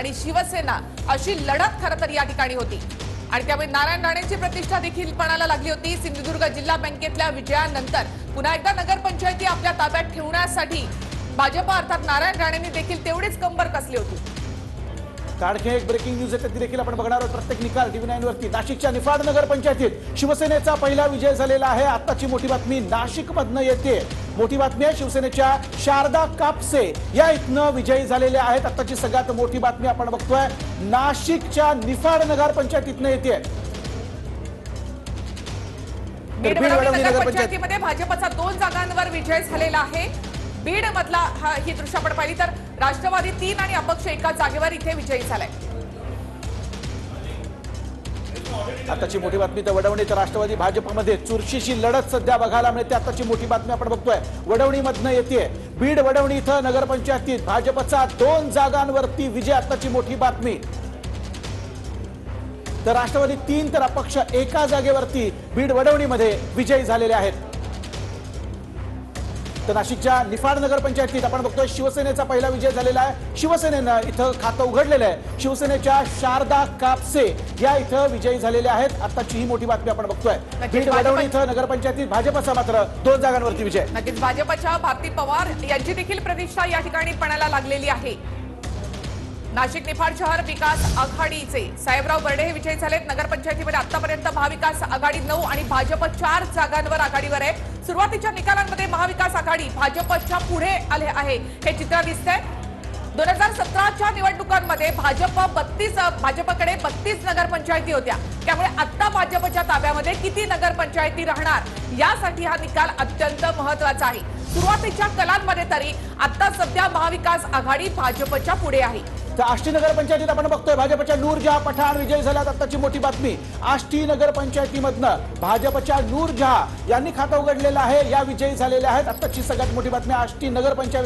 आणि शिवसेना अशी लढत खरं तर या ठिकाणी होती. आणि त्यामुळे नारायण राणेंची प्रतिष्ठा देखील पणाला लागली होती. सिंधुदुर्ग जिल्हा बँकेतल्या विजयानंतर पुन्हा एकदा नगरपंचायती आपल्या ताब्यात ठेवण्यासाठी भाजपा अर्थात नारायण राणेंनी देखील तेवढीच कंबर कसली होती. आणखी एक ब्रेकिंग न्यूज येते ती देखील आपण बघणार आहोत. प्रत्येक निकाल टीव्ही नाईन वरती. नाशिकच्या निफाड नगर पंचायतीत शिवसेनेचा पहिला विजय झालेला आहे. आताची मोठी बातमी नाशिक मधनं येते. मोठी बातमी आहे शिवसेनेच्या शारदा कापसे या इथनं विजयी झालेल्या आहेत. आताची सगळ्यात मोठी बातमी आपण बघतोय. नाशिकच्या निफाड नगर पंचायतीतनं येते. वडवणी नगर. पंचायतीमध्ये भाजपचा दोन जागांवर विजय झालेला आहे. बीड मधला हा ही दृश्य आपण पाहिली. तर राष्ट्रवादी तीन आणि अपक्ष एका जागेवर इथे विजयी झालाय. आताची मोठी बातमी तर वडवणी तर राष्ट्रवादी भाजपमध्ये चुरशीची लढत सध्या बघायला मिळते. आताची मोठी बातमी आपण बघतोय. वडवणीमधनं येते बीड वडवणी इथं नगरपंचायतीत भाजपचा दोन जागांवरती विजय आताची मोठी बातमी. तर राष्ट्रवादी तीन तर अपक्ष एका जागेवरती बीड वडवणीमध्ये विजयी झालेले आहेत. तर नाशिकच्या निफाड नगर पंचायतीत आपण बघतोय शिवसेनेचा पहिला विजय झालेला आहे. शिवसेनेनं इथं खातं उघडलेलं आहे. शिवसेनेच्या शारदा कापसे या इथं विजयी झालेल्या आहेत. आताची ही मोठी बातमी आपण बघतोय. बीड इथं नगरपंचायतीत भाजपचा मात्र दोन जागांवरती विजय. नक्कीच भाजपच्या भारती पवार यांची देखील प्रतिष्ठा या ठिकाणी पणाला लागलेली आहे. नाशिक निफाड शहर विकास आघाडीचे. साहेबराव बर्डे हे विजयी झालेत. नगरपंचायतीमध्ये आतापर्यंत महाविकास आघाडी नऊ आणि भाजप चार जागांवर आघाडीवर आहे. सुरुवातीच्या निकालांमध्ये महाविकास आघाडी भाजपच्या पुढे आले आहे. हे चित्र दिसतंय. दोन हजार सतराच्या निवडणुकांमध्ये भाजप बत्तीस भाजपकडे बत्तीस नगरपंचायती होत्या. त्यामुळे आत्ता भाजपच्या ताब्यामध्ये किती नगरपंचायती राहणार? यासाठी हा निकाल अत्यंत महत्त्वाचा आहे. सुरुवातीच्या कलांमध्ये तरी आता सध्या महाविकास आघाडी भाजपच्या पुढे आहे. तर आष्टी नगरपंचायतीत आपण बघतोय भाजपच्या नूरजहा पठाण विजयी झाल्यात आताची मोठी बातमी. आष्टी नगरपंचायतीमधनं भाजपच्या नूरजहा यांनी खातं उघडलेलं आहे या विजयी झालेल्या आहेत. आताची सगळ्यात मोठी बातमी आष्टी नगरपंचायत